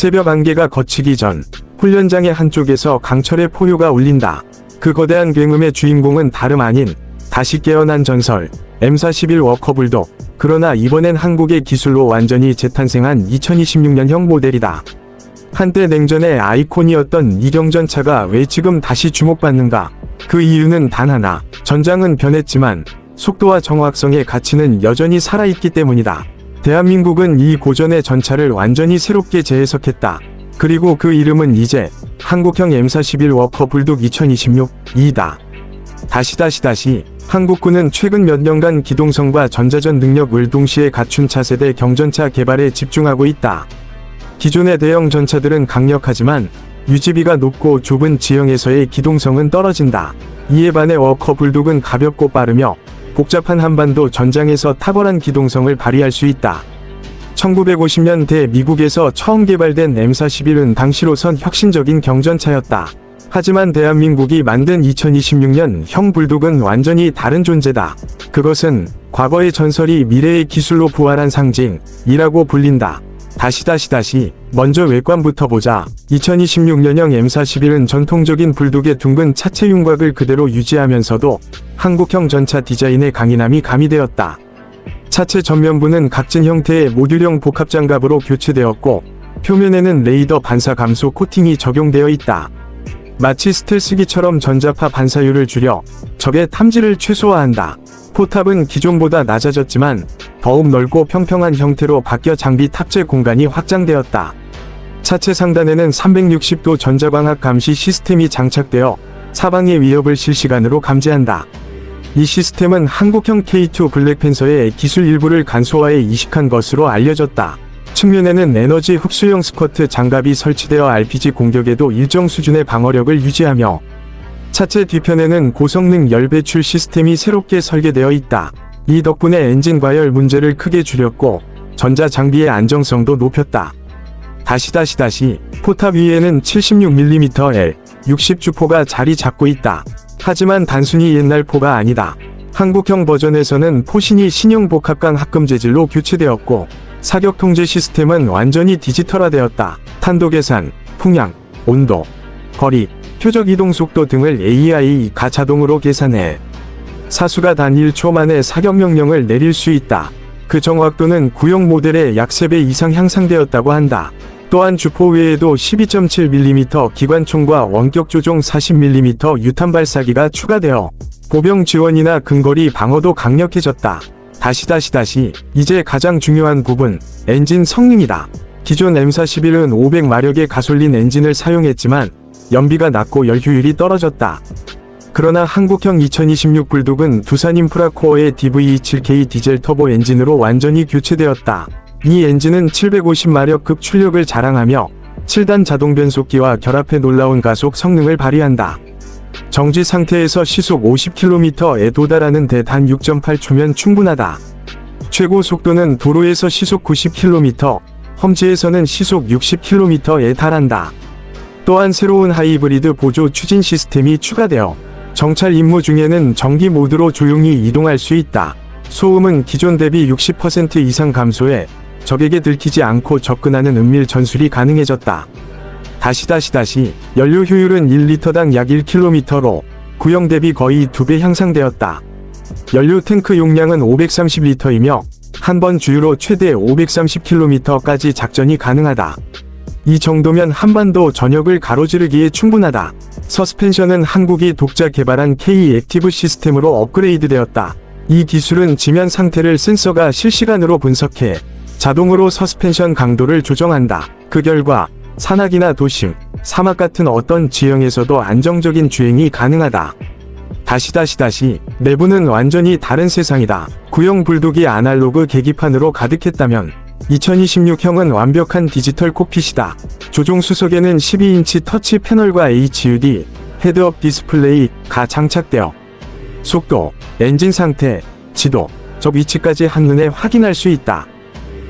새벽 안개가 거치기 전 훈련장의 한쪽에서 강철의 포효가 울린다. 그 거대한 굉음의 주인공은 다름 아닌 다시 깨어난 전설 M41 워커불독. 그러나 이번엔 한국의 기술로 완전히 재탄생한 2026년형 모델이다. 한때 냉전의 아이콘이었던 이경전 차가 왜 지금 다시 주목받는가? 그 이유는 단 하나. 전장은 변했지만 속도와 정확성의 가치는 여전히 살아있기 때문이다. 대한민국은 이 고전의 전차를 완전히 새롭게 재해석했다. 그리고 그 이름은 이제 한국형 M41 워커 불독 2026이다. 다시 다시 다시 한국군은 최근 몇 년간 기동성과 전자전 능력을 동시에 갖춘 차세대 경전차 개발에 집중하고 있다. 기존의 대형 전차들은 강력하지만 유지비가 높고 좁은 지형에서의 기동성은 떨어진다. 이에 반해 워커 불독은 가볍고 빠르며 복잡한 한반도 전장에서 탁월한 기동성을 발휘할 수 있다. 1950년대 미국에서 처음 개발된 M41은 당시로선 혁신적인 경전차였다. 하지만 대한민국이 만든 2026년 형 불독은 완전히 다른 존재다. 그것은 과거의 전설이 미래의 기술로 부활한 상징이라고 불린다. 다시 다시 다시 먼저 외관부터 보자. 2026년형 M41은 전통적인 불독의 둥근 차체 윤곽을 그대로 유지하면서도 한국형 전차 디자인의 강인함이 가미되었다. 차체 전면부는 각진 형태의 모듈형 복합장갑으로 교체되었고 표면에는 레이더 반사 감소 코팅이 적용되어 있다. 마치 스텔스기처럼 전자파 반사율을 줄여 적의 탐지를 최소화한다. 포탑은 기존보다 낮아졌지만 더욱 넓고 평평한 형태로 바뀌어 장비 탑재 공간이 확장되었다. 차체 상단에는 360도 전자광학 감시 시스템이 장착되어 사방의 위협을 실시간으로 감지한다. 이 시스템은 한국형 K2 블랙팬서의 기술 일부를 간소화에 이식한 것으로 알려졌다. 측면에는 에너지 흡수형 스쿼트 장갑이 설치되어 RPG 공격에도 일정 수준의 방어력을 유지하며 차체 뒤편에는 고성능 열 배출 시스템이 새롭게 설계되어 있다. 이 덕분에 엔진 과열 문제를 크게 줄였고 전자 장비의 안정성도 높였다. 다시 다시 다시 포탑 위에는 76mm L 60주포가 자리 잡고 있다. 하지만 단순히 옛날 포가 아니다. 한국형 버전에서는 포신이 신형 복합강 합금 재질로 교체되었고 사격 통제 시스템은 완전히 디지털화되었다. 탄도 계산, 풍향, 온도, 거리, 표적 이동 속도 등을 AI가 자동으로 계산해 사수가 단 1초 만에 사격 명령을 내릴 수 있다. 그 정확도는 구형 모델의 약 3배 이상 향상되었다고 한다. 또한 주포 외에도 12.7mm 기관총과 원격 조종 40mm 유탄 발사기가 추가되어 보병 지원이나 근거리 방어도 강력해졌다. 다시 다시 다시 이제 가장 중요한 부분 엔진 성능이다. 기존 M41은 500마력의 가솔린 엔진을 사용했지만 연비가 낮고 열효율이 떨어졌다. 그러나 한국형 2026 불독은 두산 인프라 코어의 DV27K 디젤 터보 엔진으로 완전히 교체되었다. 이 엔진은 750마력급 출력을 자랑하며 7단 자동 변속기와 결합해 놀라운 가속 성능을 발휘한다. 정지 상태에서 시속 50km에 도달하는 데 단 6.8초면 충분하다. 최고 속도는 도로에서 시속 90km, 험지에서는 시속 60km에 달한다. 또한 새로운 하이브리드 보조 추진 시스템이 추가되어 정찰 임무 중에는 전기 모드로 조용히 이동할 수 있다. 소음은 기존 대비 60% 이상 감소해 적에게 들키지 않고 접근하는 은밀 전술이 가능해졌다. 다시 다시 다시 연료 효율은 1리터당 약 1km로 구형 대비 거의 2배 향상되었다. 연료 탱크 용량은 530리터이며 한 번 주유로 최대 530km까지 작전이 가능하다. 이 정도면 한반도 전역을 가로지르기에 충분하다. 서스펜션은 한국이 독자 개발한 K 액티브 시스템으로 업그레이드되었다. 이 기술은 지면 상태를 센서가 실시간으로 분석해 자동으로 서스펜션 강도를 조정한다. 그 결과 산악이나 도심, 사막 같은 어떤 지형에서도 안정적인 주행이 가능하다. 다시 다시 다시 내부는 완전히 다른 세상이다. 구형 불독이 아날로그 계기판으로 가득했다면 2026형은 완벽한 디지털 콕핏이다. 조종 수석에는 12인치 터치 패널과 HUD 헤드업 디스플레이가 장착되어 속도, 엔진 상태, 지도, 적 위치까지 한눈에 확인할 수 있다.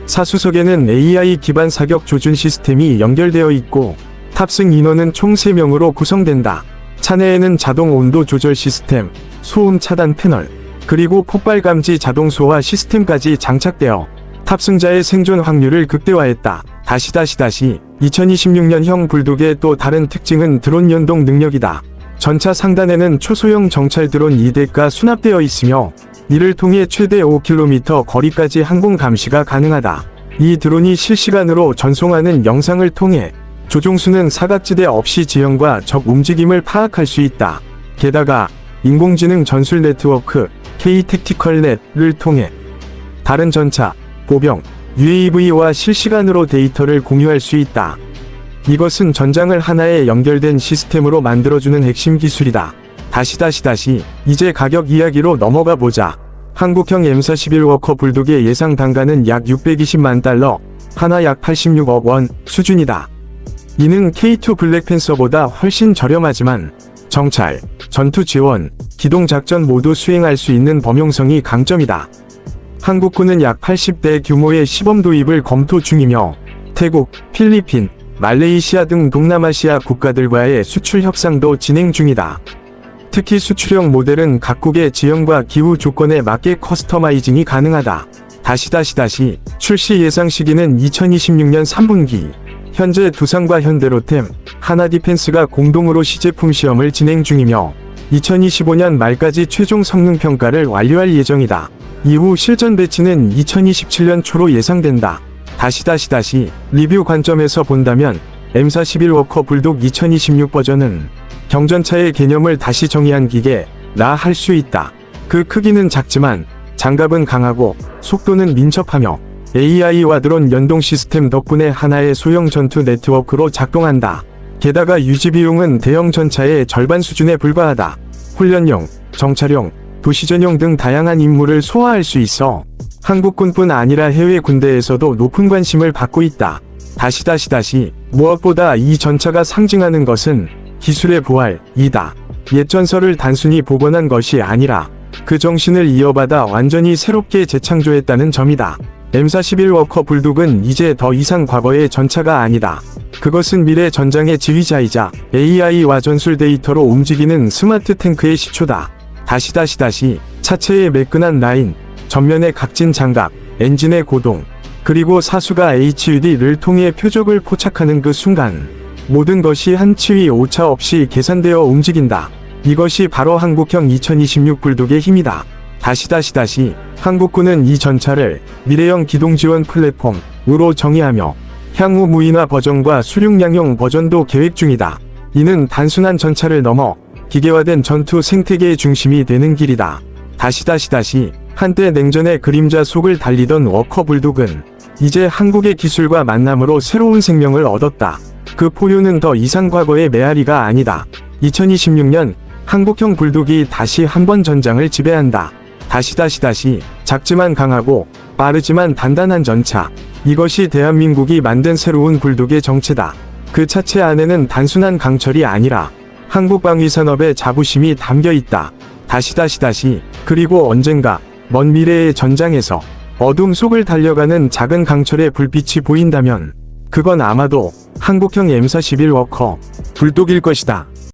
사수석에는 AI 기반 사격 조준 시스템이 연결되어 있고 탑승 인원은 총 3명으로 구성된다. 차내에는 자동 온도 조절 시스템, 소음 차단 패널, 그리고 폭발 감지 자동 소화 시스템까지 장착되어 탑승자의 생존 확률을 극대화했다. 다시 다시 다시 2026년형 불독의 또 다른 특징은 드론 연동 능력이다. 전차 상단에는 초소형 정찰 드론 2대가 수납되어 있으며 이를 통해 최대 5km 거리까지 항공 감시가 가능하다. 이 드론이 실시간으로 전송하는 영상을 통해 조종수는 사각지대 없이 지형과 적 움직임을 파악할 수 있다. 게다가 인공지능 전술 네트워크 K-택티컬 넷을 통해 다른 전차, 보병, UAV와 실시간으로 데이터를 공유할 수 있다. 이것은 전장을 하나의 연결된 시스템으로 만들어주는 핵심 기술이다. 다시 다시 다시 이제 가격 이야기로 넘어가 보자. 한국형 M41 워커 불독의 예상 단가는 약 620만 달러, 하나 약 86억 원 수준이다. 이는 K2 블랙팬서보다 훨씬 저렴하지만 정찰, 전투 지원, 기동 작전 모두 수행할 수 있는 범용성이 강점이다. 한국군은 약 80대 규모의 시범 도입을 검토 중이며 태국, 필리핀, 말레이시아 등 동남아시아 국가들과의 수출 협상도 진행 중이다. 특히 수출형 모델은 각국의 지형과 기후 조건에 맞게 커스터마이징이 가능하다. 다시 다시 다시 출시 예상 시기는 2026년 3분기. 현재 두산과 현대로템, 하나디펜스가 공동으로 시제품 시험을 진행 중이며 2025년 말까지 최종 성능 평가를 완료할 예정이다. 이후 실전 배치는 2027년 초로 예상된다. 다시 다시 다시 리뷰 관점에서 본다면 M41 워커 불독 2026 버전은 경전차의 개념을 다시 정의한 기계라 할수 있다. 그 크기는 작지만 장갑은 강하고 속도는 민첩하며 AI와 드론 연동 시스템 덕분에 하나의 소형 전투 네트워크로 작동한다. 게다가 유지 비용은 대형 전차의 절반 수준에 불과하다. 훈련용, 정찰용, 도시전용 등 다양한 임무를 소화할 수 있어 한국군뿐 아니라 해외 군대에서도 높은 관심을 받고 있다. 다시 다시 다시 무엇보다 이 전차가 상징하는 것은 기술의 부활이다. 옛 전설을 단순히 복원한 것이 아니라 그 정신을 이어받아 완전히 새롭게 재창조했다는 점이다. M41 워커 불독은 이제 더 이상 과거의 전차가 아니다. 그것은 미래 전장의 지휘자이자 AI와 전술 데이터로 움직이는 스마트 탱크의 시초다. 다시 다시 다시 차체의 매끈한 라인, 전면의 각진 장갑, 엔진의 고동, 그리고 사수가 HUD를 통해 표적을 포착하는 그 순간 모든 것이 한 치위 오차 없이 계산되어 움직인다. 이것이 바로 한국형 2026 불독의 힘이다. 다시 다시 다시 한국군은 이 전차를 미래형 기동 지원 플랫폼으로 정의하며 향후 무인화 버전과 수륙량용 버전도 계획 중이다. 이는 단순한 전차를 넘어 기계화된 전투 생태계의 중심이 되는 길이다. 다시 다시 다시 한때 냉전의 그림자 속을 달리던 워커 불독은 이제 한국의 기술과 만남으로 새로운 생명을 얻었다. 그 포유는 더 이상 과거의 메아리가 아니다. 2026년 한국형 불독이 다시 한번 전장을 지배한다. 다시 다시 다시 작지만 강하고 빠르지만 단단한 전차. 이것이 대한민국이 만든 새로운 불독의 정체다. 그 차체 안에는 단순한 강철이 아니라 한국 방위 산업의 자부심이 담겨 있다. 다시 다시 다시 그리고 언젠가 먼 미래의 전장에서 어둠 속을 달려가는 작은 강철의 불빛이 보인다면 그건 아마도 한국형 M41 워커 불독일 것이다.